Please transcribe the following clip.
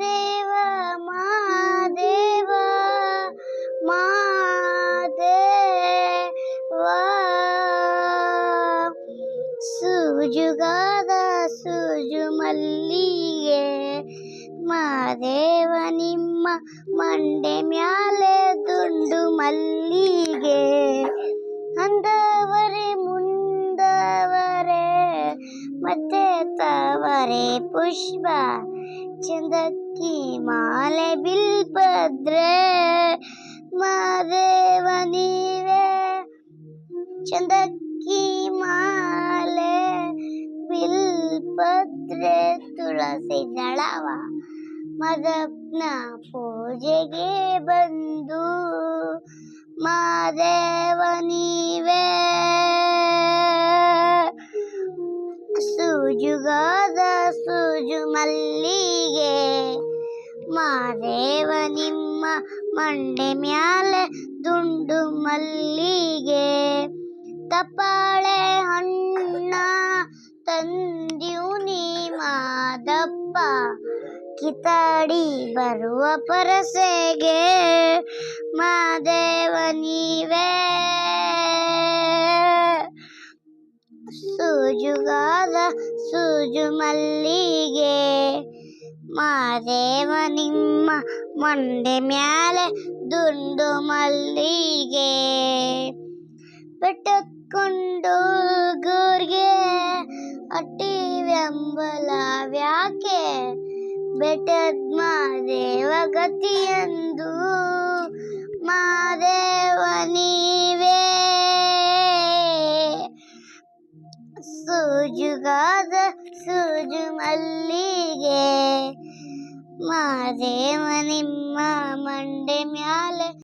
தேவா மா தேவா மா தேவா ಸೂಜುಗಾದ ಸೂಜು ಮಲ್ಲಿಗೆ ಮಾದೇವ ನಿಮ್ಮ ಮಂಡೆ ಮ್ಯಾಲೆ ದುಂಡು ಮಲ್ಲಿಗೆ ಅಂದವರೆ ಮುಂದವರೆ ಮತ್ತೆ ತವರೆ ಪುಷ್ಪ ಚಂದಕ್ಕಿ ಮಾಲೆ ಬಿಲ್ಪದ್ರೆ ಮಾದೇವ ನೀವೇ ಚಂದಕ್ಕಿ ಮಾಲೆ ಬಿಲ್ಪದ್ರೆ ತುಳಸಿ ದಳವ ಮದಪ್ನ ಪೂಜೆಗೆ ಬಂದು ಮಾದೇವ ಸೂಜುಗಾದ ಸೂಜು ಮಲ್ಲಿಗೆ. ಮಾದೇವ ನಿಮ್ಮ ಮಂಡೆ ಮ್ಯಾಲೆ ದುಂಡು ಮಲ್ಲಿಗೆ. ತಪಾಳೆ ಹಣ್ಣ ತಂದ್ಯು ನೀ ಮಾದಪ್ಪ. ಕಿತಾಡಿ ಬರುವ ಪರಸೆಗೆ ಮಾದೇವ ನೀವೇ. ಸೂಜುಗಾದ ಸೂಜು ಮಲ್ಲಿಗೆ ಮಾದೇವ ನಿಮ್ಮ ಮಂಡೆ ಮ್ಯಾಲೆ ದುಂಡು ಮಲ್ಲಿಗೆ. ಬೆಟ್ಟಕೊಂಡು ಗೂರ್ಗೆ ಅಟ್ಟಿ ವ್ಯಾಕೆ. ಬೆಟ್ಟದ ಮಾದೇವ ಗತಿಯಂದು ಸೂಜುಗಾದ ಸೂಜು ಮಲ್ಲಿಗೆ ಮಾದೇವ ನಿಮ್ಮ ಮಂಡೆ ಮ್ಯಾಲೆ